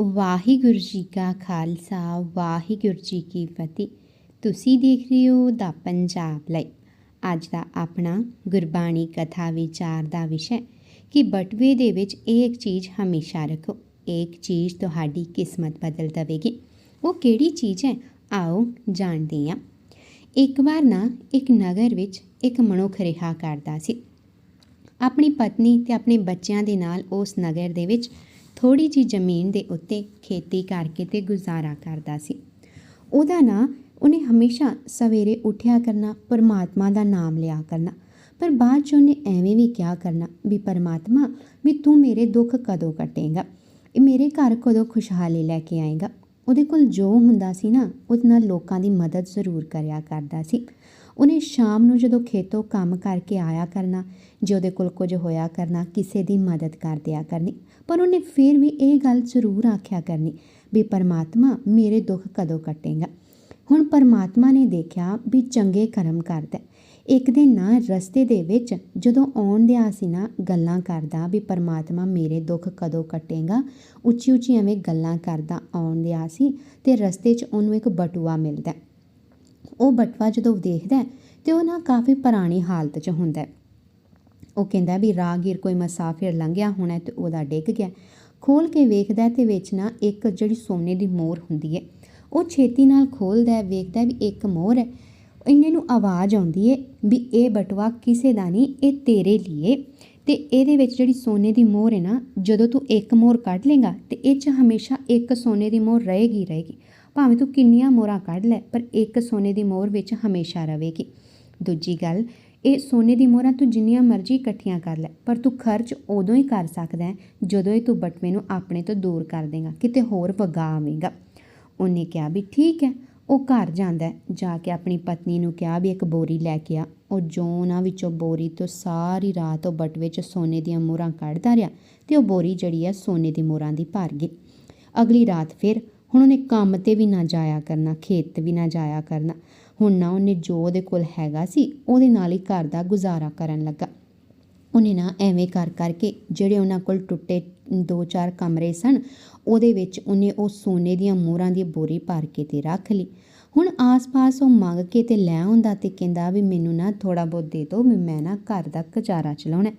ਵਾਹਿਗੁਰੂ ਜੀ ਕਾ ਖਾਲਸਾ, ਵਾਹਿਗੁਰੂ ਜੀ ਕੀ ਫਤਿਹ। ਤੁਸੀਂ ਦੇਖ ਰਹੇ ਹੋ ਦਾ ਪੰਜਾਬ ਲਈ ਅੱਜ ਦਾ ਆਪਣਾ ਗੁਰਬਾਣੀ ਕਥਾ ਵਿਚਾਰ ਦਾ ਵਿਸ਼ਾ ਕਿ ਬਟਵੇ ਦੇ ਵਿੱਚ ਇਹ ਇੱਕ ਚੀਜ਼ ਹਮੇਸ਼ਾ ਰੱਖੋ। ਇੱਕ ਚੀਜ਼ ਤੁਹਾਡੀ ਕਿਸਮਤ ਬਦਲ ਦੇਵੇਗੀ। ਉਹ ਕਿਹੜੀ ਚੀਜ਼ ਹੈ? ਆਓ ਜਾਣਦੇ ਹਾਂ। ਇੱਕ ਵਾਰ ਨਾ ਇੱਕ ਨਗਰ ਵਿੱਚ ਇੱਕ ਮਨੁੱਖ ਰਿਹਾ ਕਰਦਾ ਸੀ। ਆਪਣੀ ਪਤਨੀ ਤੇ ਆਪਣੇ ਬੱਚਿਆਂ ਦੇ ਨਾਲ ਉਸ ਨਗਰ ਦੇ ਵਿੱਚ ਥੋੜੀ ਜੀ ਜ਼ਮੀਨ ਦੇ ਉੱਤੇ ਖੇਤੀ ਕਰਕੇ ਤੇ ਗੁਜ਼ਾਰਾ ਕਰਦਾ ਸੀ। ਉਹਦਾ ਨਾਂ, ਉਹਨੇ ਹਮੇਸ਼ਾ ਸਵੇਰੇ ਉੱਠਿਆ ਕਰਨਾ, ਪਰਮਾਤਮਾ ਦਾ ਨਾਮ ਲਿਆ ਕਰਨਾ। ਪਰ ਬਾਅਦ ਚ ਉਹਨੇ ਐਵੇਂ ਵੀ ਕਿਹਾ ਕਰਨਾ ਵੀ, ਪਰਮਾਤਮਾ, ਵੀ ਤੂੰ ਮੇਰੇ ਦੁੱਖ ਕਦੋਂ ਕੱਟੇਗਾ? ਇਹ ਮੇਰੇ ਘਰ ਕਦੋਂ ਖੁਸ਼ਹਾਲੀ ਲੈ ਕੇ ਆਏਗਾ? ਉਹਦੇ ਕੋਲ ਜੋ ਹੁੰਦਾ ਸੀ ਨਾ, ਉਹਦੇ ਨਾਲ ਲੋਕਾਂ ਦੀ ਮਦਦ ਜ਼ਰੂਰ ਕਰਿਆ ਕਰਦਾ ਸੀ। ਉਹਨੇ ਸ਼ਾਮ ਨੂੰ ਜਦੋਂ ਖੇਤੋਂ ਕੰਮ ਕਰਕੇ ਆਇਆ ਕਰਨਾ, ਜੇ ਉਹਦੇ ਕੋਲ ਕੁਝ ਹੋਇਆ ਕਰਨਾ, ਕਿਸੇ ਦੀ ਮਦਦ ਕਰ ਦਿਆ ਕਰਨੀ। ਪਰ ਉਹਨੇ ਫਿਰ ਵੀ ਇਹ ਗੱਲ ਜ਼ਰੂਰ ਆਖਿਆ ਕਰਨੀ ਵੀ ਪਰਮਾਤਮਾ ਮੇਰੇ ਦੁੱਖ ਕਦੋਂ ਕੱਟੇਗਾ? ਹੁਣ ਪਰਮਾਤਮਾ ਨੇ ਦੇਖਿਆ ਵੀ ਚੰਗੇ ਕਰਮ ਕਰਦਾ ਇੱਕ ਦਿਨ ਨਾ ਰਸਤੇ ਦੇ ਵਿੱਚ ਜਦੋਂ ਆਉਣ ਦਿਆ ਸੀ ਨਾ ਗੱਲਾਂ ਕਰਦਾ ਵੀ ਪਰਮਾਤਮਾ ਮੇਰੇ ਦੁੱਖ ਕਦੋਂ ਕੱਟੇਗਾ? ਉੱਚੀ ਉੱਚੀ ਐਵੇਂ ਗੱਲਾਂ ਕਰਦਾ ਆਉਣ ਦਿਆ ਸੀ ਤੇ ਰਸਤੇ 'ਚ ਉਹਨੂੰ ਇੱਕ ਬਟੂਆ ਮਿਲਦਾ ਉਹ ਬਟਵਾ ਜਦੋਂ ਦੇਖਦਾ ਤੇ ਉਹ ਨਾ ਕਾਫੀ ਪੁਰਾਣੀ ਹਾਲਤ 'ਚ ਹੁੰਦਾ ਉਹ ਕਹਿੰਦਾ ਵੀ ਰਾਹਗੀਰ ਕੋਈ ਮੁਸਾਫਿਰ ਲੰਘਿਆ ਹੋਣਾ ਤੇ ਉਹਦਾ ਡਿੱਗ ਗਿਆ। ਖੋਲ ਕੇ ਵੇਖਦਾ ਤੇ ਵਿੱਚ ਨਾ ਇੱਕ ਜਿਹੜੀ ਸੋਨੇ ਦੀ ਮੋਹਰ ਹੁੰਦੀ ਹੈ। ਉਹ ਛੇਤੀ ਨਾਲ ਖੋਲਦਾ, ਵੇਖਦਾ ਵੀ ਇੱਕ ਮੋਹਰ ਹੈ। ਇੰਨੇ ਨੂੰ ਆਵਾਜ਼ ਆਉਂਦੀ ਹੈ ਵੀ ਇਹ ਬਟਵਾ ਕਿਸੇ ਦਾ ਨਹੀਂ, ਇਹ ਤੇਰੇ ਲਈ ਤੇ ਇਹਦੇ ਵਿੱਚ ਜਿਹੜੀ ਸੋਨੇ ਦੀ ਮੋਹਰ ਹੈ ਨਾ, ਜਦੋਂ ਤੂੰ ਇੱਕ ਮੋਹਰ ਕੱਢ ਲੇਗਾ ਤੇ ਇਹ 'ਚ ਹਮੇਸ਼ਾ ਇੱਕ ਸੋਨੇ ਦੀ ਮੋਹਰ ਰਹੇਗੀ ਰਹੇਗੀ। ਭਾਵੇਂ ਤੂੰ ਕਿੰਨੀਆਂ ਮੋਹਰਾਂ ਕੱਢ ਲੈ, ਪਰ ਇੱਕ ਸੋਨੇ ਦੀ ਮੋਹਰ ਵਿੱਚ ਹਮੇਸ਼ਾ ਰਹੇਗੀ। ਦੂਜੀ ਗੱਲ ਇਹ ਸੋਨੇ ਦੀ ਮੋਹਰਾਂ ਤੂੰ ਜਿੰਨੀਆਂ ਮਰਜ਼ੀ ਇਕੱਠੀਆਂ ਕਰ ਲੈ, ਪਰ ਤੂੰ ਖਰਚ ਉਦੋਂ ਹੀ ਕਰ ਸਕਦਾ ਜਦੋਂ ਇਹ ਤੂੰ ਬਟਵੇ ਨੂੰ ਆਪਣੇ ਤੋਂ ਦੂਰ ਕਰ ਦੇਗਾ, ਕਿਤੇ ਹੋਰ ਵਗਾ ਆਵੇਂਗਾ। ਉਹਨੇ ਕਿਹਾ ਵੀ ਠੀਕ ਹੈ, ਉਹ ਘਰ ਜਾਂਦਾ ਜਾ ਕੇ ਆਪਣੀ ਪਤਨੀ ਨੂੰ ਕਿਹਾ ਵੀ ਇੱਕ ਬੋਰੀ ਲੈ ਕੇ ਆ। ਉਹ ਜੋ ਉਹਨਾਂ ਵਿੱਚੋਂ ਬੋਰੀ ਤੋਂ ਸਾਰੀ ਰਾਤ ਉਹ ਬਟਵੇ 'ਚ ਸੋਨੇ ਦੀਆਂ ਮੋਹਰਾਂ ਕੱਢਦਾ ਰਿਹਾ ਤੇ ਉਹ ਬੋਰੀ ਜਿਹੜੀ ਹੈ ਸੋਨੇ ਦੀ ਮੋਹਰਾਂ ਦੀ ਭਰ ਗਈ। ਅਗਲੀ ਰਾਤ ਫਿਰ ਹੁਣ ਉਹਨੇ ਕੰਮ ਤੇ ਵੀ ਨਾ ਜਾਇਆ ਕਰਨਾ, ਖੇਤ ਤੇ ਵੀ ਨਾ ਜਾਇਆ ਕਰਨਾ। ਹੁਣ ਨਾ ਉਹਨੇ ਜੋ ਉਹਦੇ ਕੋਲ ਹੈਗਾ ਸੀ, ਉਹਦੇ ਨਾਲ ਹੀ ਘਰ ਦਾ ਗੁਜ਼ਾਰਾ ਕਰਨ ਲੱਗਾ। ਉਹਨੇ ਨਾ ਐਵੇਂ ਕਰ ਕਰਕੇ ਜਿਹੜੇ ਉਹਨਾਂ ਕੋਲ ਟੁੱਟੇ ਦੋ ਚਾਰ ਕਮਰੇ ਸਨ, ਉਹਦੇ ਵਿੱਚ ਉਹਨੇ ਉਹ ਸੋਨੇ ਦੀਆਂ ਮੋਹਰਾਂ ਦੀ ਬੋਰੀ ਭਰ ਕੇ ਤੇ ਰੱਖ ਲਈ। ਹੁਣ ਆਸ-ਪਾਸ ਉਹ ਮੰਗ ਕੇ ਤੇ ਲੈ ਆਉਂਦਾ ਤੇ ਕਹਿੰਦਾ ਵੀ ਮੈਨੂੰ ਨਾ ਥੋੜਾ ਬਹੁਤ ਦੇ ਦਿਓ, ਵੀ ਮੈਂ ਨਾ ਘਰ ਦਾ ਗੁਜ਼ਾਰਾ ਚਲਾਉਣਾ।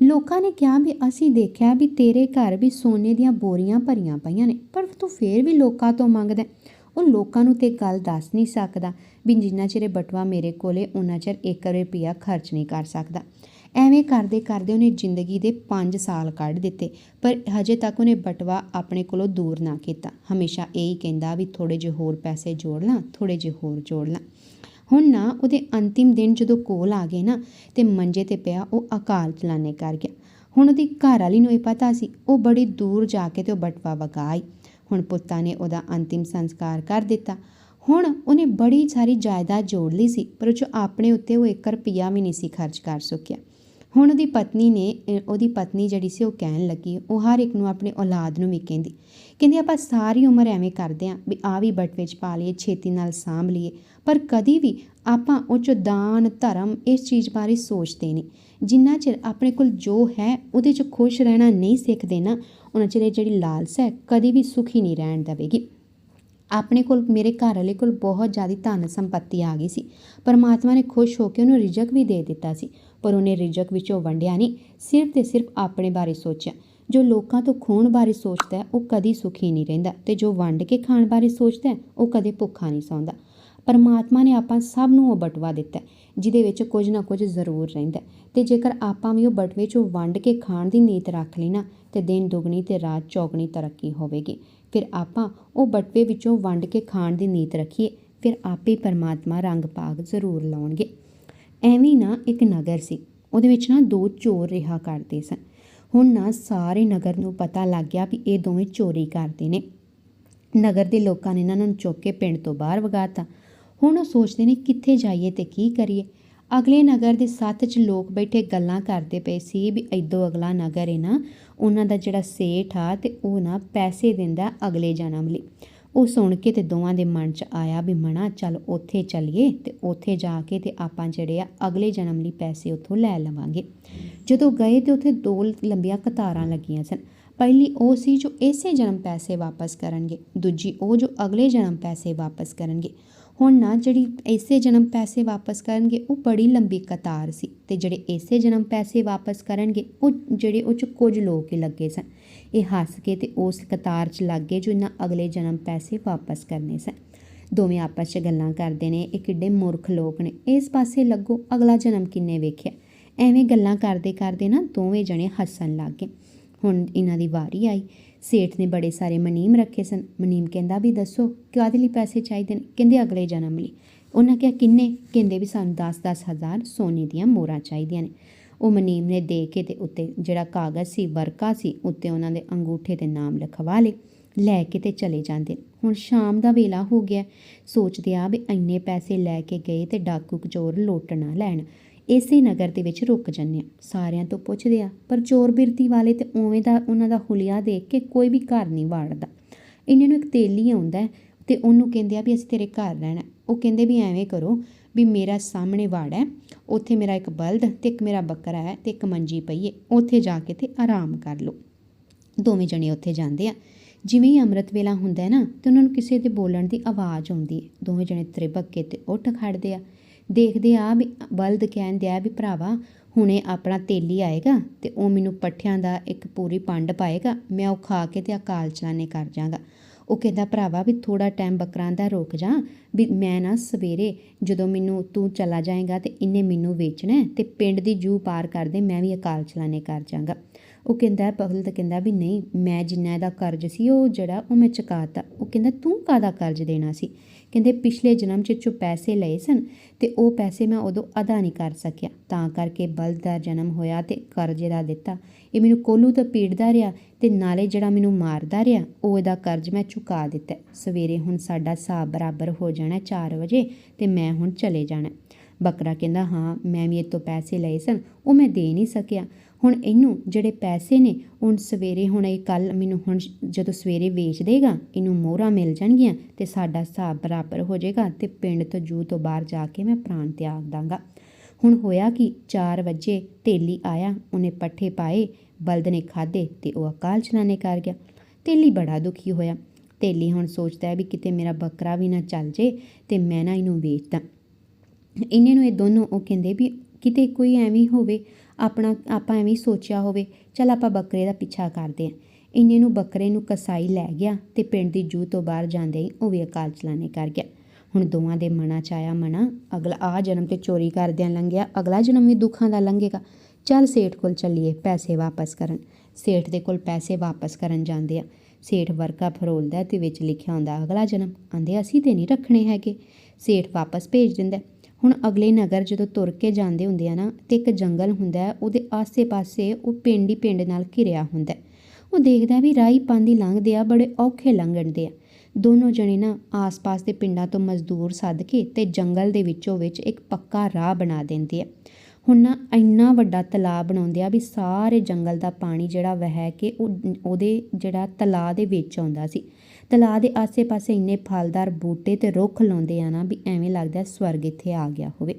ਲੋਕਾਂ ਨੇ ਕਿਹਾ ਵੀ ਅਸੀਂ ਦੇਖਿਆ ਵੀ ਤੇਰੇ ਘਰ ਵੀ ਸੋਨੇ ਦੀਆਂ ਬੋਰੀਆਂ ਭਰੀਆਂ ਪਈਆਂ ਨੇ, ਪਰ ਤੂੰ ਫੇਰ ਵੀ ਲੋਕਾਂ ਤੋਂ ਮੰਗਦਾ ਉਹ ਲੋਕਾਂ ਨੂੰ ਤੇ ਗੱਲ ਦੱਸ ਨਹੀਂ ਸਕਦਾ ਵੀ ਜਿੰਨਾ ਚਿਰ ਇਹ ਬਟਵਾ ਮੇਰੇ ਕੋਲੇ ਉਹਨਾਂ ਚਿਰ 1 ਰੁਪਿਆ ਖਰਚ ਨਹੀਂ ਕਰ ਸਕਦਾ। ਐਵੇਂ ਕਰਦੇ ਕਰਦੇ ਉਹਨੇ ਜ਼ਿੰਦਗੀ ਦੇ 5 ਸਾਲ ਕੱਢ ਦਿੱਤੇ, ਪਰ ਹਜੇ ਤੱਕ ਉਹਨੇ ਬਟਵਾ ਆਪਣੇ ਕੋਲੋਂ ਦੂਰ ਨਾ ਕੀਤਾ। ਹਮੇਸ਼ਾ ਇਹੀ ਕਹਿੰਦਾ ਵੀ ਥੋੜੇ ਜਿਹੇ ਹੋਰ ਪੈਸੇ ਜੋੜ ਲਾਂ ਥੋੜੇ ਜਿਹੇ ਹੋਰ ਜੋੜ ਲਾਂ। ਹੁਣ ਨਾ ਉਹਦੇ ਅੰਤਿਮ ਦਿਨ ਜਦੋਂ ਕੋਲ ਆ ਗਏ ਨਾ, ਤੇ ਮੰਜੇ ਤੇ ਪਿਆ ਉਹ ਅਕਾਲ ਚਲਾਣੇ ਕਰ ਗਿਆ। ਹੁਣ ਉਹਦੀ ਘਰ ਵਾਲੀ ਨੂੰ ਇਹ ਪਤਾ ਸੀ, ਉਹ ਬੜੀ ਦੂਰ ਜਾ ਕੇ ਤੇ ਉਹ ਬਟਵਾ ਵਗਾਈ ਹੁਣ ਪੁੱਤਾਂ ਨੇ ਉਹਦਾ ਅੰਤਿਮ ਸੰਸਕਾਰ ਕਰ ਦਿੱਤਾ। ਹੁਣ ਉਹਨੇ ਬੜੀ ਸਾਰੀ ਜਾਇਦਾਦ ਜੋੜ ਲਈ ਸੀ, ਪਰ ਉਹ 'ਚੋਂ ਆਪਣੇ ਉੱਤੇ ਉਹ 1 ਰੁਪਿਆ ਵੀ ਨਹੀਂ ਸੀ ਖਰਚ ਕਰ ਸਕਿਆ। ਹੁਣ ਉਹਦੀ ਪਤਨੀ ਨੇ ਉਹਦੀ ਪਤਨੀ ਜਿਹੜੀ ਸੀ ਉਹ ਕਹਿਣ ਲੱਗੀ, ਉਹ ਹਰ ਇੱਕ ਨੂੰ ਆਪਣੇ ਔਲਾਦ ਨੂੰ ਵੀ ਕਹਿੰਦੀ। ਕਹਿੰਦੀ, ਆਪਾਂ ਸਾਰੀ ਉਮਰ ਐਵੇਂ ਕਰਦੇ ਆਂ ਵੀ ਆ ਵੀ ਬਟਵੇ 'ਚ ਪਾ ਲਈਏ, ਛੇਤੀ ਨਾਲ ਸਾਂਭ ਲਈਏ। ਪਰ ਕਦੀ ਵੀ ਆਪਾਂ ਉਹ 'ਚ ਦਾਨ, ਧਰਮ ਇਸ ਚੀਜ਼ ਬਾਰੇ ਸੋਚਦੇ ਨਹੀਂ। ਜਿੰਨਾ ਚਿਰ ਆਪਣੇ ਕੋਲ ਜੋ ਹੈ, ਉਹਦੇ 'ਚ ਖੁਸ਼ ਰਹਿਣਾ ਨਹੀਂ ਸਿੱਖਦੇ ਨਾ, ਉਹਨਾਂ ਚਿਰ ਇਹ ਜਿਹੜੀ ਲਾਲਸਾ ਹੈ ਕਦੀ ਵੀ ਸੁਖੀ ਨਹੀਂ ਰਹਿਣ ਦੇਵੇਗੀ। ਆਪਣੇ ਕੋਲ, ਮੇਰੇ ਘਰ ਵਾਲੇ ਕੋਲ ਬਹੁਤ ਜ਼ਿਆਦਾ ਧਨ ਸੰਪਤੀ ਆ ਗਈ ਸੀ। ਪਰਮਾਤਮਾ ਨੇ ਖੁਸ਼ ਹੋ ਕੇ ਉਹਨੂੰ ਰਿਜਕ ਵੀ ਦੇ ਦਿੱਤਾ ਸੀ। ਪਰ ਉਹਨੇ ਰਿਜਕ ਵਿੱਚੋਂ ਵੰਡਿਆ ਨਹੀਂ, ਸਿਰਫ ਤੇ ਸਿਰਫ ਆਪਣੇ ਬਾਰੇ ਸੋਚਿਆ। ਜੋ ਲੋਕਾਂ ਤੋਂ ਖੋਣ ਬਾਰੇ ਸੋਚਦਾ ਹੈ, ਉਹ ਕਦੀ ਸੁਖੀ ਨਹੀਂ ਰਹਿੰਦਾ ਤੇ ਜੋ ਵੰਡ ਕੇ ਖਾਣ ਬਾਰੇ ਸੋਚਦਾ ਹੈ, ਉਹ ਕਦੇ ਭੁੱਖਾ ਨਹੀਂ ਸੌਂਦਾ। ਪਰਮਾਤਮਾ ਨੇ ਆਪਾਂ ਸਭ ਨੂੰ ਉਹ ਬਟਵਾ ਦਿੱਤਾ ਜਿਹਦੇ ਵਿੱਚ ਕੁਝ ਨਾ ਕੁਝ ਜ਼ਰੂਰ ਰਹਿੰਦਾ ਤੇ ਜੇਕਰ ਆਪਾਂ ਵੀ ਉਹ ਬਟਵੇ 'ਚੋਂ ਵੰਡ ਕੇ ਖਾਣ ਦੀ ਨੀਤ ਰੱਖ ਲਈ ਨਾ, ਤੇ ਦਿਨ ਦੁਗਣੀ ਤੇ ਰਾਤ ਚੌਗਣੀ ਤਰੱਕੀ ਹੋਵੇਗੀ। ਫਿਰ ਆਪਾਂ ਉਹ ਬਟਵੇ ਵਿੱਚੋਂ ਵੰਡ ਕੇ ਖਾਣ ਦੀ ਨੀਤ ਰੱਖੀਏ, ਫਿਰ ਆਪੇ ਪਰਮਾਤਮਾ ਰੰਗ ਭਾਗ ਜ਼ਰੂਰ ਲਾਉਣਗੇ। ਐਵੇਂ ਨਾ ਇੱਕ ਨਗਰ ਸੀ। ਉਹਦੇ ਵਿੱਚ ਨਾ ਦੋ ਚੋਰ ਰਿਹਾ ਕਰਦੇ ਸਨ। ਹੁਣ ਨਾ ਸਾਰੇ ਨਗਰ ਨੂੰ ਪਤਾ ਲੱਗ ਗਿਆ ਵੀ ਇਹ ਦੋਵੇਂ ਚੋਰੀ ਕਰਦੇ ਨੇ। ਨਗਰ ਦੇ ਲੋਕਾਂ ਨੇ ਇਹਨਾਂ ਨੂੰ ਚੁੱਕ ਕੇ ਪਿੰਡ ਤੋਂ ਬਾਹਰ ਵਗਾਤਾ ਹੁਣ ਉਹ ਸੋਚਦੇ ਨੇ ਕਿੱਥੇ ਜਾਈਏ ਤੇ ਕੀ ਕਰੀਏ। ਅਗਲੇ ਨਗਰ ਦੇ ਸੱਤ 'ਚ ਲੋਕ ਬੈਠੇ ਗੱਲਾਂ ਕਰਦੇ ਪਏ ਸੀ ਵੀ ਐਦੋਂ ਅਗਲਾ ਨਗਰ ਹੈ ਨਾ, ਉਹਨਾਂ ਦਾ ਜਿਹੜਾ ਸੇਠ ਆ ਤੇ ਉਹ ਨਾ ਪੈਸੇ ਦਿੰਦਾ ਅਗਲੇ ਜਨਮ ਲਈ। ਉਹ ਸੁਣ ਕੇ ਤੇ ਦੋਵਾਂ ਦੇ ਮਨ 'ਚ ਆਇਆ ਵੀ ਮਣਾ, ਚੱਲ ਉੱਥੇ ਚੱਲੀਏ ਤੇ ਉੱਥੇ ਜਾ ਕੇ ਤੇ ਆਪਾਂ ਜਿਹੜੇ ਆ ਅਗਲੇ ਜਨਮ ਲਈ ਪੈਸੇ ਉੱਥੋਂ ਲੈ ਲਵਾਂਗੇ। ਜਦੋਂ ਗਏ ਤੇ ਉੱਥੇ ਦੋ ਲੰਬੀਆਂ ਕਤਾਰਾਂ ਲੱਗੀਆਂ ਸਨ। ਪਹਿਲੀ ਉਹ ਸੀ ਜੋ ਇਸੇ ਜਨਮ ਪੈਸੇ ਵਾਪਸ ਕਰਨਗੇ, ਦੂਜੀ ਉਹ ਜੋ ਅਗਲੇ ਜਨਮ ਪੈਸੇ ਵਾਪਸ ਕਰਨਗੇ। ਹੁਣ ਨਾ ਜਿਹੜੀ ਇਸੇ ਜਨਮ ਪੈਸੇ ਵਾਪਸ ਕਰਨਗੇ, ਉਹ ਬੜੀ ਲੰਬੀ ਕਤਾਰ ਸੀ ਤੇ ਜਿਹੜੇ ਇਸੇ ਜਨਮ ਪੈਸੇ ਵਾਪਸ ਕਰਨਗੇ, ਉਹ ਜਿਹੜੇ ਉਹ ਚ ਕੁਝ ਲੋਕ ਹੀ ਲੱਗੇ ਸਨ। ਇਹ ਹੱਸ ਕੇ ਤੇ ਉਸ ਕਤਾਰ 'ਚ ਲੱਗ ਗਏ ਜੋ ਇਹਨਾਂ ਅਗਲੇ ਜਨਮ ਪੈਸੇ ਵਾਪਸ ਕਰਨੇ ਸਨ। ਦੋਵੇਂ ਆਪਸ 'ਚ ਗੱਲਾਂ ਕਰਦੇ ਨੇ, ਇਹ ਕਿੱਡੇ ਮੂਰਖ ਲੋਕ ਨੇ। ਇਸ ਪਾਸੇ ਲੱਗੋ, ਅਗਲਾ ਜਨਮ ਕਿੰਨੇ ਵੇਖਿਆ। ਐਵੇਂ ਗੱਲਾਂ ਕਰਦੇ ਕਰਦੇ ਨਾ ਦੋਵੇਂ ਜਣੇ ਹੱਸਣ ਲੱਗ ਗਏ। ਹੁਣ ਇਹਨਾਂ ਦੀ ਵਾਰੀ ਆਈ। ਸੇਠ ਨੇ ਬੜੇ ਸਾਰੇ ਮਨੀਮ ਰੱਖੇ ਸਨ। ਮਨੀਮ ਕਹਿੰਦਾ, ਵੀ ਦੱਸੋ ਕਾਹਦੇ ਲਈ ਪੈਸੇ ਚਾਹੀਦੇ ਨੇ? ਕਹਿੰਦੇ, ਅਗਲੇ ਜਨਮ ਲਈ। ਉਹਨਾਂ ਕਿਹਾ, ਕਿੰਨੇ? ਕਹਿੰਦੇ, ਵੀ ਸਾਨੂੰ 10-10 ਹਜ਼ਾਰ ਸੋਨੇ ਦੀਆਂ ਮੋਹਰਾਂ ਚਾਹੀਦੀਆਂ ਨੇ। ਉਹ ਮਨੀਮ ਨੇ ਦੇ ਕੇ ਤੇ ਉੱਤੇ ਜਿਹੜਾ ਕਾਗਜ਼ ਸੀ, ਵਰਕਾ ਸੀ, ਉੱਤੇ ਉਹਨਾਂ ਦੇ ਅੰਗੂਠੇ ਤੇ ਨਾਮ ਲਿਖਵਾ ਲਏ, ਲੈ ਕੇ ਤੇ ਚਲੇ ਜਾਂਦੇ ਹੁਣ ਸ਼ਾਮ ਦਾ ਵੇਲਾ ਹੋ ਗਿਆ। ਸੋਚਦੇ ਆ ਵੀ ਇੰਨੇ ਪੈਸੇ ਲੈ ਕੇ ਗਏ ਤੇ ਡਾਕੂ ਚੋਰ ਲੁੱਟ ਨਾ ਲੈਣ। ਇਸੇ ਨਗਰ ਦੇ ਵਿੱਚ ਰੁਕ ਜੰਨੇ ਆ ਸਾਰਿਆਂ ਤੋਂ ਪੁੱਛਦੇ ਆ ਪਰ ਚੋਰ ਬਿਰਤੀ ਵਾਲੇ ਤੇ ਉਵੇਂ ਦਾ ਉਹਨਾਂ ਦਾ ਹੁਲੀਆ ਦੇਖ ਕੇ ਕੋਈ ਵੀ ਘਰ ਨਹੀਂ ਵਾੜਦਾ। ਇਹਨਾਂ ਨੂੰ ਇੱਕ ਤੇਲੀ ਆਉਂਦਾ ਹੈ ਤੇ ਉਹਨੂੰ ਕਹਿੰਦੇ ਆ ਵੀ ਅਸੀਂ ਤੇਰੇ ਘਰ ਰਹਿਣਾ ਉਹ ਕਹਿੰਦੇ ਵੀ ਐਵੇਂ ਕਰੋ ਵੀ ਮੇਰਾ ਸਾਹਮਣੇ ਵਾੜ ਹੈ, ਉੱਥੇ ਮੇਰਾ ਇੱਕ ਬਲਦ ਤੇ ਇੱਕ ਮੇਰਾ ਬੱਕਰਾ ਹੈ ਤੇ ਇੱਕ ਮੰਜੀ ਪਈ ਹੈ, ਉੱਥੇ ਜਾ ਕੇ ਤੇ ਆਰਾਮ ਕਰ ਲਓ। ਦੋਵੇਂ ਜਣੇ ਉੱਥੇ ਜਾਂਦੇ ਆ। ਜਿਵੇਂ ਹੀ ਅੰਮ੍ਰਿਤ ਵੇਲਾ ਹੁੰਦਾ ਹੈ ਨਾ, ਤੇ ਉਹਨਾਂ ਨੂੰ ਕਿਸੇ ਦੇ ਬੋਲਣ ਦੀ ਆਵਾਜ਼ ਆਉਂਦੀ ਹੈ। ਦੋਵੇਂ ਜਣੇ ਤ੍ਰਿਬਕ ਕੇ ਤੇ ਉੱਠ ਖੜਦੇ ਆ। ਦੇਖਦੇ ਆ ਵੀ ਬਲਦ ਕਹਿਣ ਦਿਆ ਵੀ ਭਰਾਵਾ, ਹੁਣੇ ਆਪਣਾ ਤੇਲੀ ਆਏਗਾ ਤੇ ਉਹ ਮੈਨੂੰ ਪੱਠਿਆਂ ਦਾ ਇੱਕ ਪੂਰੀ ਪੰਡ ਪਾਏਗਾ, ਮੈਂ ਉਹ ਖਾ ਕੇ ਤੇ ਅਕਾਲ ਚਲਾਣੇ ਕਰ ਜਾਗਾ। ਉਹ ਕਹਿੰਦਾ, ਭਰਾਵਾ, ਵੀ ਥੋੜਾ ਟਾਈਮ ਬੱਕਰਾਂ ਦਾ ਰੁਕ ਜਾ, ਵੀ ਮੈਂ ਨਾ ਸਵੇਰੇ ਜਦੋਂ ਮੈਨੂੰ ਤੂੰ ਚਲਾ ਜਾਏਗਾ ਤੇ ਇਹਨੇ ਮੈਨੂੰ ਵੇਚਣਾ ਹੈ ਤੇ ਪਿੰਡ ਦੀ ਜੂ ਪਾਰ ਕਰਦੇ ਮੈਂ ਵੀ ਅਕਾਲ ਚਲਾਣੇ ਕਰ ਜਾਗਾ। ਉਹ ਕਹਿੰਦਾ, ਬਲਦ ਕਹਿੰਦਾ ਵੀ ਨਹੀਂ, ਮੈਂ ਜਿੰਨਾ ਇਹਦਾ ਕਰਜ਼ ਸੀ ਉਹ ਜਿਹੜਾ ਉਹ ਮੈਂ ਚੁਕਾਤਾ ਉਹ ਕਹਿੰਦਾ, ਤੂੰ ਕਾਹਦਾ ਕਰਜ਼ ਦੇਣਾ ਸੀ? ਕਹਿੰਦੇ ਪਿਛਲੇ ਜਨਮ 'ਚ ਜੋ ਪੈਸੇ ਲਏ ਸਨ ਤੇ ਉਹ ਪੈਸੇ ਮੈਂ ਉਦੋਂ ਅਦਾ ਨਹੀਂ ਕਰ ਸਕਿਆ। ਤਾਂ ਕਰਕੇ ਬਲਦ ਦਾ ਜਨਮ ਹੋਇਆ ਤੇ ਕਰਜ਼ੇ ਦਾ ਦਿੱਤਾ। ਇਹ ਮੈਨੂੰ ਕੋਲੂ ਤਾਂ ਪੀੜਦਾ ਰਿਹਾ ਤੇ ਨਾਲੇ ਜਿਹੜਾ ਮੈਨੂੰ ਮਾਰਦਾ ਰਿਹਾ, ਉਹ ਇਹਦਾ ਕਰਜ਼ ਮੈਂ ਚੁਕਾ ਦਿੱਤਾ। ਸਵੇਰੇ ਹੁਣ ਸਾਡਾ ਹਿਸਾਬ ਬਰਾਬਰ ਹੋ ਜਾਣਾ 4 ਵਜੇ ਤੇ ਮੈਂ ਹੁਣ ਚਲੇ ਜਾਣਾ। ਬੱਕਰਾ ਕਹਿੰਦਾ, ਹਾਂ, ਮੈਂ ਵੀ ਇਹ ਤੋਂ ਪੈਸੇ ਲਏ ਸਨ, ਉਹ ਮੈਂ ਦੇ ਨਹੀਂ ਸਕਿਆ। ਹੁਣ ਇਹਨੂੰ ਜਿਹੜੇ ਪੈਸੇ ਨੇ, ਹੁਣ ਸਵੇਰੇ ਹੁਣ ਇਹ ਕੱਲ ਮੈਨੂੰ ਹੁਣ ਜਦੋਂ ਸਵੇਰੇ ਵੇਚ ਦੇਗਾ, ਇਹਨੂੰ ਮੋਹਰਾਂ ਮਿਲ ਜਾਣਗੀਆਂ ਤੇ ਸਾਡਾ ਹਿਸਾਬ ਬਰਾਬਰ ਹੋ ਜਾਏਗਾ ਤੇ ਪਿੰਡ ਤੋਂ ਜੂ ਤੋਂ ਬਾਹਰ ਜਾ ਕੇ ਮੈਂ ਪ੍ਰਾਣ ਤਿਆਗ ਦਾਂਗਾ। ਹੁਣ ਹੋਇਆ ਕਿ 4 ਵਜੇ ਤੇਲੀ ਆਇਆ, ਉਹਨੇ ਪੱਠੇ ਪਾਏ, ਬਲਦ ਨੇ ਖਾਦੇ ਤੇ ਉਹ ਅਕਾਲ ਚਲਾਣੇ ਕਰ ਗਿਆ। ਤੇਲੀ ਬੜਾ ਦੁਖੀ ਹੋਇਆ। ਤੇਲੀ ਹੁਣ ਸੋਚਦਾ ਹੈ ਵੀ ਕਿਤੇ ਮੇਰਾ ਬੱਕਰਾ ਵੀ ਨਾ ਚੱਲ ਜੇ ਤੇ ਮੈਂ ਨਾ ਇਹਨੂੰ ਵੇਚਦਾ। ਇਹਨੇ ਨੂੰ ਇਹ ਦੋਨੋਂ ਉਹ ਕਹਿੰਦੇ ਵੀ ਕਿਤੇ ਕੋਈ ਐਵੇਂ ਹੋਵੇ। ਆਪਣਾ, ਆਪਾਂ ਐਵੇਂ ਸੋਚਿਆ ਹੋਵੇ, ਚਲ ਆਪਾਂ ਬੱਕਰੇ ਦਾ ਪਿੱਛਾ ਕਰਦੇ ਹਾਂ। ਇੰਨੇ ਨੂੰ ਬੱਕਰੇ ਨੂੰ ਕਸਾਈ ਲੈ ਗਿਆ ਤੇ ਪਿੰਡ ਦੀ ਜੂ ਤੋਂ ਬਾਹਰ ਜਾਂਦੇ ਹੀ ਉਹ ਵੀ ਅਕਾਲ ਚਲਾਣੇ ਕਰ ਗਿਆ। ਹੁਣ ਦੋਵਾਂ ਦੇ ਮਨਾਂ ਚ ਆਇਆ ਮਨਾ, ਅਗਲਾ ਆ ਜਨਮ ਤੇ ਚੋਰੀ ਕਰਦਿਆਂ ਲੰਘਿਆ, ਅਗਲਾ ਜਨਮ ਵੀ ਦੁੱਖਾਂ ਦਾ ਲੰਘੇਗਾ। ਚੱਲ ਸੇਠ ਕੋਲ ਚੱਲੀਏ, ਪੈਸੇ ਵਾਪਸ ਕਰਨ। ਸੇਠ ਦੇ ਕੋਲ ਪੈਸੇ ਵਾਪਸ ਕਰਨ ਜਾਂਦੇ ਆ। ਸੇਠ ਵਰਕਾ ਫਰੋਲਦਾ ਤੇ ਵਿੱਚ ਲਿਖਿਆ ਹੁੰਦਾ, ਅਗਲਾ ਜਨਮ, ਆਂਦੇ ਅਸੀਂ ਤੇ ਨਹੀਂ ਰੱਖਣੇ ਹੈਗੇ। ਸੇਠ ਵਾਪਸ ਭੇਜ ਦਿੰਦਾ। ਹੁਣ ਅਗਲੇ ਨਗਰ ਜਦੋਂ ਤੁਰ ਕੇ ਜਾਂਦੇ ਹੁੰਦੇ ਆ ਨਾ, ਤੇ ਇੱਕ ਜੰਗਲ ਹੁੰਦਾ ਉਹਦੇ ਆਸੇ-ਪਾਸੇ ਉਹ ਪਿੰਡ ਹੀ ਪਿੰਡ ਨਾਲ ਘਿਰਿਆ ਹੁੰਦਾ ਉਹ ਦੇਖਦਾ ਵੀ ਰਾਈ ਪਾਂਦੀ ਲੰਘਦੇ ਆ, ਬੜੇ ਔਖੇ ਲੰਘਣਦੇ ਆ। ਦੋਨੋਂ ਜਣੇ ਨਾ ਆਸ-ਪਾਸ ਦੇ ਪਿੰਡਾਂ ਤੋਂ ਮਜ਼ਦੂਰ ਸੱਦ ਕੇ ਤੇ ਜੰਗਲ ਦੇ ਵਿੱਚੋਂ ਵਿੱਚ ਇੱਕ ਪੱਕਾ ਰਾਹ ਬਣਾ ਦਿੰਦੇ ਆ। ਹੁਣ ਨਾ ਇੰਨਾ ਵੱਡਾ ਤਲਾਬ ਬਣਾਉਂਦੇ ਆ ਵੀ ਸਾਰੇ ਜੰਗਲ ਦਾ ਪਾਣੀ ਜਿਹੜਾ ਵਹਿ ਕੇ ਉਹ, ਉਹਦੇ ਜਿਹੜਾ ਤਲਾਬ ਦੇ ਵਿੱਚ ਆਉਂਦਾ ਸੀ। ਤਲਾਅ ਦੇ ਆਸੇ-ਪਾਸੇ ਇੰਨੇ ਫਲਦਾਰ ਬੂਟੇ ਤੇ ਰੁੱਖ ਲਾਉਂਦੇ ਆ ਨਾ ਵੀ ਐਵੇਂ ਲੱਗਦਾ ਸਵਰਗ ਇੱਥੇ ਆ ਗਿਆ ਹੋਵੇ।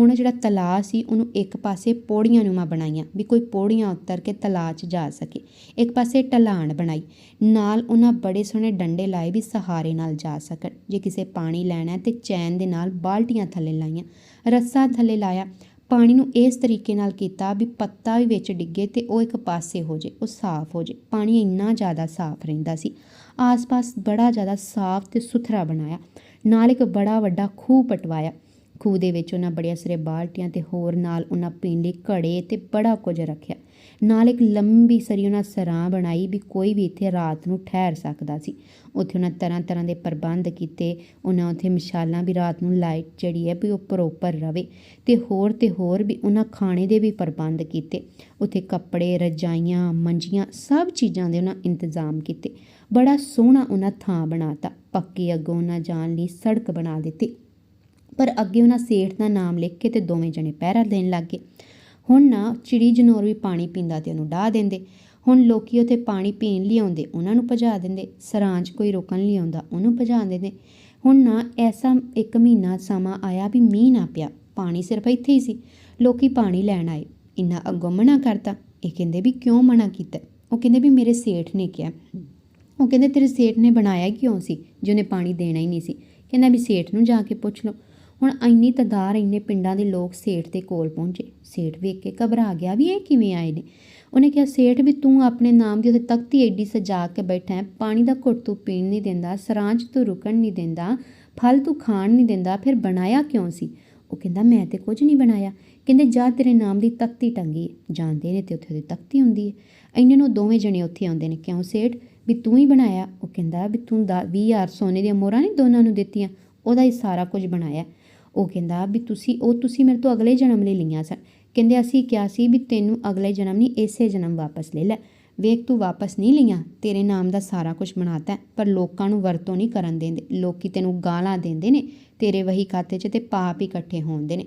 ਹੁਣ ਜਿਹੜਾ ਤਲਾਅ ਸੀ, ਉਹਨੂੰ ਇੱਕ ਪਾਸੇ ਪੌੜੀਆਂ ਨੂੰ ਨੂੰਮਾ ਬਣਾਈਆਂ ਵੀ ਕੋਈ ਪੌੜੀਆਂ ਉਤਰ ਕੇ ਤਲਾਅ 'ਚ ਜਾ ਸਕੇ। ਇੱਕ ਪਾਸੇ ਢਲਾਣ ਬਣਾਈ, ਨਾਲ ਉਹਨਾਂ ਬੜੇ ਸੋਹਣੇ ਡੰਡੇ ਲਾਏ ਵੀ ਸਹਾਰੇ ਨਾਲ ਜਾ ਸਕਣ। ਜੇ ਕਿਸੇ ਪਾਣੀ ਲੈਣਾ ਤੇ ਚੈਨ ਦੇ ਨਾਲ ਬਾਲਟੀਆਂ ਥੱਲੇ ਲਾਈਆਂ, ਰੱਸਾ ਥੱਲੇ ਲਾਇਆ ਪਾਣੀ ਨੂੰ ਇਸ ਤਰੀਕੇ ਨਾਲ ਕੀਤਾ ਵੀ ਪੱਤਾ ਵੀ ਵਿੱਚ ਡਿੱਗੇ ਤੇ ਉਹ ਇੱਕ ਪਾਸੇ ਹੋ ਜੇ, ਉਹ ਸਾਫ਼ ਹੋ ਜੇ। ਪਾਣੀ ਇੰਨਾ ਜ਼ਿਆਦਾ ਸਾਫ਼ ਰਹਿੰਦਾ ਸੀ। ਆਸ-ਪਾਸ ਬੜਾ ਜ਼ਿਆਦਾ ਸਾਫ਼ ਤੇ ਸੁਥਰਾ ਬਣਾਇਆ। ਨਾਲ ਇੱਕ ਬੜਾ ਵੱਡਾ ਖੂਹ ਪਟਵਾਇਆ। ਖੂਹ ਦੇ ਵਿੱਚ ਉਹਨਾਂ ਬੜੀਆਂ ਸਾਰੇ ਬਾਲਟੀਆਂ ਤੇ ਹੋਰ ਨਾਲ ਉਹਨਾਂ ਪੀਣ ਲਈ ਘੜੇ ਤੇ ਬੜਾ ਕੁਝ ਰੱਖਿਆ। ਨਾਲ ਇੱਕ ਲੰਬੀ ਸਰੀ ਉਹਨਾਂ ਸਰਾਂ ਬਣਾਈ ਵੀ ਕੋਈ ਵੀ ਇੱਥੇ ਰਾਤ ਨੂੰ ਠਹਿਰ ਸਕਦਾ ਸੀ। ਉੱਥੇ ਉਹਨਾਂ ਤਰ੍ਹਾਂ ਤਰ੍ਹਾਂ ਦੇ ਪ੍ਰਬੰਧ ਕੀਤੇ, ਉਹਨਾਂ ਉੱਥੇ ਮਸ਼ਾਲਾਂ ਵੀ ਰਾਤ ਨੂੰ ਲਾਈਟ ਜਿਹੜੀ ਹੈ ਵੀ ਉਹ ਪ੍ਰੋਪਰ ਰਵੇ ਤੇ ਹੋਰ ਤੇ ਹੋਰ ਵੀ ਉਹਨਾਂ ਖਾਣੇ ਦੇ ਵੀ ਪ੍ਰਬੰਧ ਕੀਤੇ। ਉੱਥੇ ਕੱਪੜੇ, ਰਜਾਈਆਂ, ਮੰਜੀਆਂ ਸਭ ਚੀਜ਼ਾਂ ਦੇ ਉਹਨਾਂ ਇੰਤਜ਼ਾਮ ਕੀਤੇ। ਬੜਾ ਸੋਹਣਾ ਉਹਨਾਂ ਥਾਂ ਬਣਾਤਾ। ਪੱਕੀ ਅੱਗੋਂ ਉਹਨਾਂ ਜਾਣ ਲਈ ਸੜਕ ਬਣਾ ਦਿੱਤੀ। ਪਰ ਅੱਗੇ ਉਹਨਾਂ ਸੇਠ ਦਾ ਨਾਮ ਲਿਖ ਕੇ ਤੇ ਦੋਵੇਂ ਜਣੇ ਪਹਿਰਾ ਦੇਣ ਲੱਗ ਗਏ। ਹੁਣ ਨਾ ਚਿੜੀ ਜਨੌਰ ਵੀ ਪਾਣੀ ਪੀਂਦਾ ਤੇ ਉਹਨੂੰ ਡਾਹ ਦਿੰਦੇ। ਹੁਣ ਲੋਕੀ ਉੱਥੇ ਪਾਣੀ ਪੀਣ ਲਈ ਆਉਂਦੇ ਉਹਨਾਂ ਨੂੰ ਭਜਾ ਦਿੰਦੇ। ਸਰਾਂ 'ਚ ਕੋਈ ਰੋਕਣ ਲਈ ਆਉਂਦਾ, ਉਹਨੂੰ ਭਜਾ ਦਿੰਦੇ। ਹੁਣ ਨਾ ਐਸਾ ਇੱਕ ਮਹੀਨਾ ਸਮਾਂ ਆਇਆ ਵੀ ਮੀਂਹ ਨਾ ਪਿਆ, ਪਾਣੀ ਸਿਰਫ ਇੱਥੇ ਹੀ ਸੀ। ਲੋਕੀ ਪਾਣੀ ਲੈਣ ਆਏ, ਇੰਨਾ ਅੱਗੋਂ ਮਨਾ ਕਰਤਾ। ਇਹ ਕਹਿੰਦੇ ਵੀ ਕਿਉਂ ਮਨਾ ਕੀਤਾ? ਉਹ ਕਹਿੰਦੇ ਵੀ ਮੇਰੇ ਸੇਠ ਨੇ ਕਿਹਾ। ਉਹ ਕਹਿੰਦੇ ਤੇਰੇ ਸੇਠ ਨੇ ਬਣਾਇਆ ਕਿਉਂ ਸੀ? ਜਿਹਨੇ ਪਾਣੀ ਦੇਣਾ ਹੀ ਨਹੀਂ ਸੀ। ਕਹਿੰਦਾ ਵੀ ਸੇਠ ਨੂੰ ਜਾ ਕੇ ਪੁੱਛ ਲਓ। ਹੁਣ ਇੰਨੀ ਤਦਾਰ ਇੰਨੇ ਪਿੰਡਾਂ ਦੇ ਲੋਕ ਸੇਠ ਦੇ ਕੋਲ ਪਹੁੰਚੇ। ਸੇਠ ਵੇਖ ਕੇ ਘਬਰਾ ਗਿਆ ਵੀ ਇਹ ਕਿਵੇਂ ਆਏ ਨੇ। ਉਹਨੇ ਕਿਹਾ, ਸੇਠ ਵੀ ਤੂੰ ਆਪਣੇ ਨਾਮ ਦੀ ਉੱਥੇ ਤਖਤੀ ਐਡੀ ਸਜਾ ਕੇ ਬੈਠਾ ਹੈ। ਪਾਣੀ ਦਾ ਘੁੱਟ ਤੂੰ ਪੀਣ ਨਹੀਂ ਦਿੰਦਾ ਸਰਾਂਚ ਤੂੰ ਰੁਕਣ ਨਹੀਂ ਦਿੰਦਾ, ਫਲ ਤੂੰ ਖਾਣ ਨਹੀਂ ਦਿੰਦਾ, ਫਿਰ ਬਣਾਇਆ ਕਿਉਂ ਸੀ? ਉਹ ਕਹਿੰਦਾ, ਮੈਂ ਤੇ ਕੁਝ ਨਹੀਂ ਬਣਾਇਆ। ਕਹਿੰਦੇ, ਜਾ ਤੇਰੇ ਨਾਮ ਦੀ ਤਖਤੀ ਟੰਗੀ ਹੈ ਜਾਂਦੇ ਨੇ ਤੇ ਉੱਥੇ ਉਹਦੀ ਤਖਤੀ ਹੁੰਦੀ ਹੈ ਇੰਨੇ ਨੂੰ ਦੋਵੇਂ ਜਣੇ ਉੱਥੇ ਆਉਂਦੇ ਨੇ। ਕਿਉਂ ਸੇਠ? ਵੀ ਤੂੰ ਹੀ ਬਣਾਇਆ? ਉਹ ਕਹਿੰਦਾ, ਵੀ ਤੂੰ ਦਾ 20000 ਸੋਨੇ ਦੀਆਂ ਮੋਹਰਾਂ ਨਹੀਂ ਦੋਨਾਂ ਨੂੰ ਦਿੱਤੀਆਂ। ਉਹਦਾ ਹੀ ਸਾਰਾ ਕੁਝ ਬਣਾਇਆ। ਉਹ ਕਹਿੰਦਾ ਵੀ ਤੁਸੀਂ ਉਹ ਤੁਸੀਂ ਮੇਰੇ ਤੋਂ ਅਗਲੇ ਜਨਮ ਲਈ ਲਈਆਂ ਸਨ। ਕਹਿੰਦੇ ਅਸੀਂ ਕਿਹਾ ਸੀ ਵੀ ਤੈਨੂੰ ਅਗਲੇ ਜਨਮ ਨਹੀਂ ਇਸੇ ਜਨਮ ਵਾਪਸ ਲੈ ਲੈ। ਵੇਖ ਤੂੰ ਵਾਪਸ ਨਹੀਂ ਲਈਆਂ ਤੇਰੇ ਨਾਮ ਦਾ ਸਾਰਾ ਕੁਝ ਬਣਾਤਾ ਹੈ, ਪਰ ਲੋਕਾਂ ਨੂੰ ਵਰਤੋਂ ਨਹੀਂ ਕਰਨ ਦਿੰਦੇ। ਲੋਕੀ ਤੈਨੂੰ ਗਾਲਾਂ ਦਿੰਦੇ ਨੇ ਤੇਰੇ ਵਹੀ ਖਾਤੇ 'ਚ ਤੇ ਪਾਪ ਹੀ ਇਕੱਠੇ ਹੋਣਦੇ ਨੇ।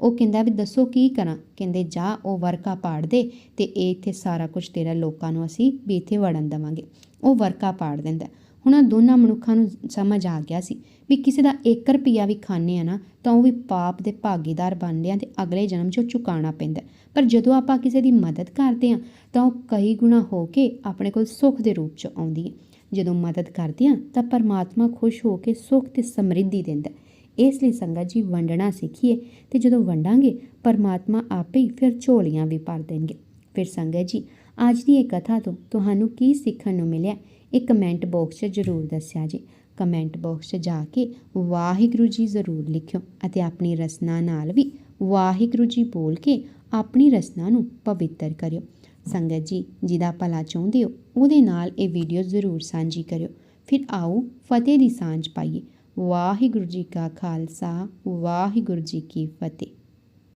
ਉਹ ਕਹਿੰਦਾ ਵੀ ਦੱਸੋ ਕੀ ਕਰਾਂ? ਕਹਿੰਦੇ ਜਾ ਉਹ ਵਰਕਾ ਪਾੜ ਦੇ ਤੇ ਇਹ ਇੱਥੇ ਸਾਰਾ ਕੁਝ ਤੇਰਾ ਲੋਕਾਂ ਨੂੰ ਅਸੀਂ ਵੀ ਇੱਥੇ ਵੜਨ ਦੇਵਾਂਗੇ। ਉਹ ਵਰਕਾ ਪਾੜ ਦਿੰਦਾ ਹੁਣ ਆਹ ਦੋਨਾਂ ਮਨੁੱਖਾਂ ਨੂੰ ਸਮਝ ਆ ਗਿਆ ਸੀ ਵੀ ਕਿਸੇ ਦਾ 1 ਰੁਪਿਆ ਵੀ ਖਾਂਦੇ ਆ ਨਾ, ਤਾਂ ਉਹ ਵੀ ਪਾਪ ਦੇ ਭਾਗੀਦਾਰ ਬਣਦੇ ਆ ਤੇ ਅਗਲੇ ਜਨਮ 'ਚ ਉਹ ਚੁਕਾਉਣਾ ਪੈਂਦਾ ਪਰ ਜਦੋਂ ਆਪਾਂ ਕਿਸੇ ਦੀ ਮਦਦ ਕਰਦੇ ਆ, ਤਾਂ ਉਹ ਕਈ ਗੁਣਾ ਹੋ ਕੇ ਆਪਣੇ ਕੋਲ ਸੁੱਖ ਦੇ ਰੂਪ 'ਚ ਆਉਂਦੀ ਹੈ। ਜਦੋਂ ਮਦਦ ਕਰਦੇ ਆ, ਤਾਂ ਪਰਮਾਤਮਾ ਖੁਸ਼ ਹੋ ਕੇ ਸੁੱਖ ਤੇ ਸਮਰਿੱਧੀ ਦਿੰਦਾ ਇਸ ਲਈ ਸੰਗਤ ਜੀ ਵੰਡਣਾ ਸਿੱਖੀਏ ਤੇ ਜਦੋਂ ਵੰਡਾਂਗੇ, ਪਰਮਾਤਮਾ ਆਪੇ ਹੀ ਫਿਰ ਝੋਲੀਆਂ ਵੀ ਭਰ ਦੇਣਗੇ। ਫਿਰ ਸੰਗਤ ਜੀ, ਅੱਜ ਦੀ ਇਹ ਕਥਾ ਤੋਂ, ਤੁਹਾਨੂੰ ਕੀ ਸਿੱਖਣ ਨੂੰ ਮਿਲਿਆ? ਇਹ ਕਮੈਂਟ ਬਾਕਸ 'ਚ ਜ਼ਰੂਰ ਦੱਸਿਆ ਜੀ। ਕਮੈਂਟ ਬਾਕਸ 'ਚ ਜਾ ਕੇ ਵਾਹਿਗੁਰੂ ਜੀ ਜ਼ਰੂਰ ਲਿਖਿਓ ਅਤੇ ਆਪਣੀ ਰਸਨਾ ਨਾਲ ਵੀ ਵਾਹਿਗੁਰੂ ਜੀ ਬੋਲ ਕੇ ਆਪਣੀ ਰਸਨਾ ਨੂੰ ਪਵਿੱਤਰ ਕਰਿਓ। ਸੰਗਤ ਜੀ, ਜਿਹਦਾ ਭਲਾ ਚਾਹੁੰਦੇ ਹੋ, ਉਹਦੇ ਨਾਲ ਇਹ ਵੀਡੀਓ ਜ਼ਰੂਰ ਸਾਂਝੀ ਕਰਿਓ। ਫਿਰ ਆਓ ਫਤਿਹ ਦੀ ਸਾਂਝ ਪਾਈਏ। ਵਾਹਿਗੁਰੂ ਜੀ ਕਾ ਖਾਲਸਾ, ਵਾਹਿਗੁਰੂ ਜੀ ਕੀ ਫਤਿਹ।